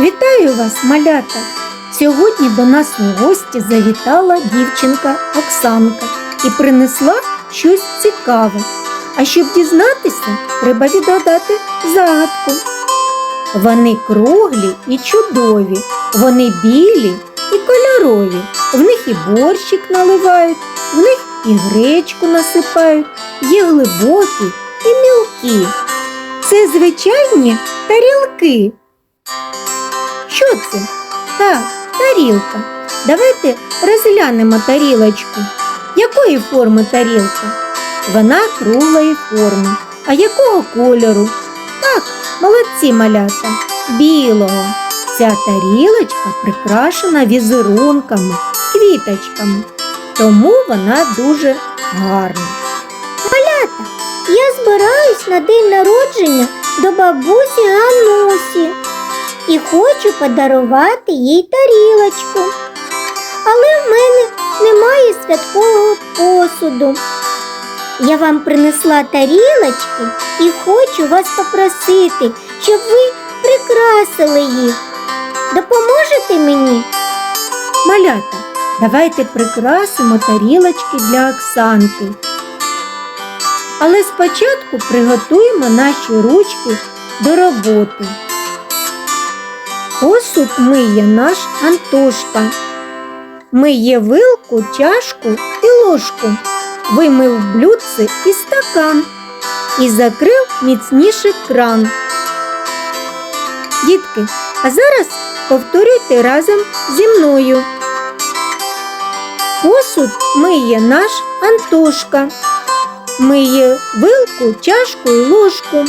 Вітаю вас, малята! Сьогодні до нас у гості завітала дівчинка Оксанка і принесла щось цікаве. А щоб дізнатися, треба відгадати загадку. Вони круглі і чудові, вони білі і кольорові. В них і борщик наливають, в них і гречку насипають, є глибокі і мілкі. Це звичайні тарілки. Що це? Так, тарілка. Давайте розглянемо тарілочку. Якої форми тарілка? Вона круглої форми. А якого кольору? Так, молодці малята. Білого. Ця тарілочка прикрашена візерунками, квіточками. Тому вона дуже гарна. День народження до бабусі Ганусі і хочу подарувати їй тарілочку. Але в мене немає святкового посуду. Я вам принесла тарілочки і хочу вас попросити, щоб ви прикрасили їх. Допоможете мені? Малята, давайте прикрасимо тарілочки для Оксанки. Але спочатку приготуємо наші ручки до роботи. Посуд миє наш Антошка. Миє вилку, чашку і ложку. Вимив блюдце і стакан і закрив міцніше кран. Дітки, а зараз повторюйте разом зі мною. Посуд миє наш Антошка. Миє вилку, чашку і ложку.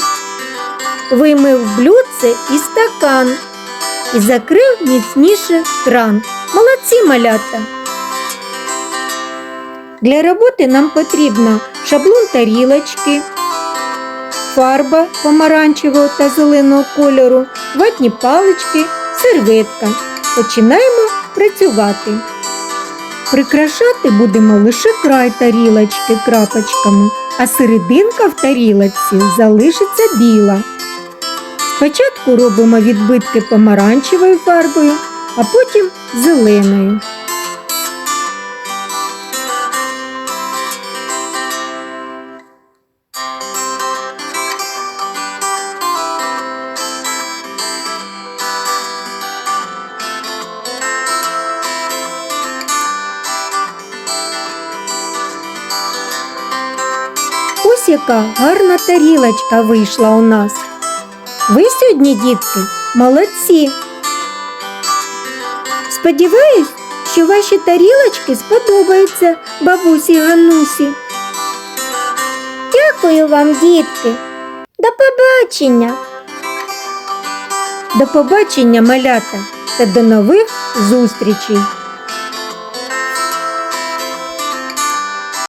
Вимив блюдце і стакан і закрив міцніше кран. Молодці малята. Для роботи нам потрібно шаблон тарілочки, фарба помаранчевого та зеленого кольору, ватні палички, серветка. Починаємо працювати. Прикрашати будемо лише край тарілочки крапочками, а серединка в тарілочці залишиться біла. Спочатку робимо відбитки помаранчевою фарбою, а потім зеленою. Ось яка гарна тарілочка вийшла у нас. Ви сьогодні, дітки, молодці. Сподіваюсь, що ваші тарілочки сподобаються бабусі Ганусі. Дякую вам, дітки. До побачення. До побачення, малята, та до нових зустрічей.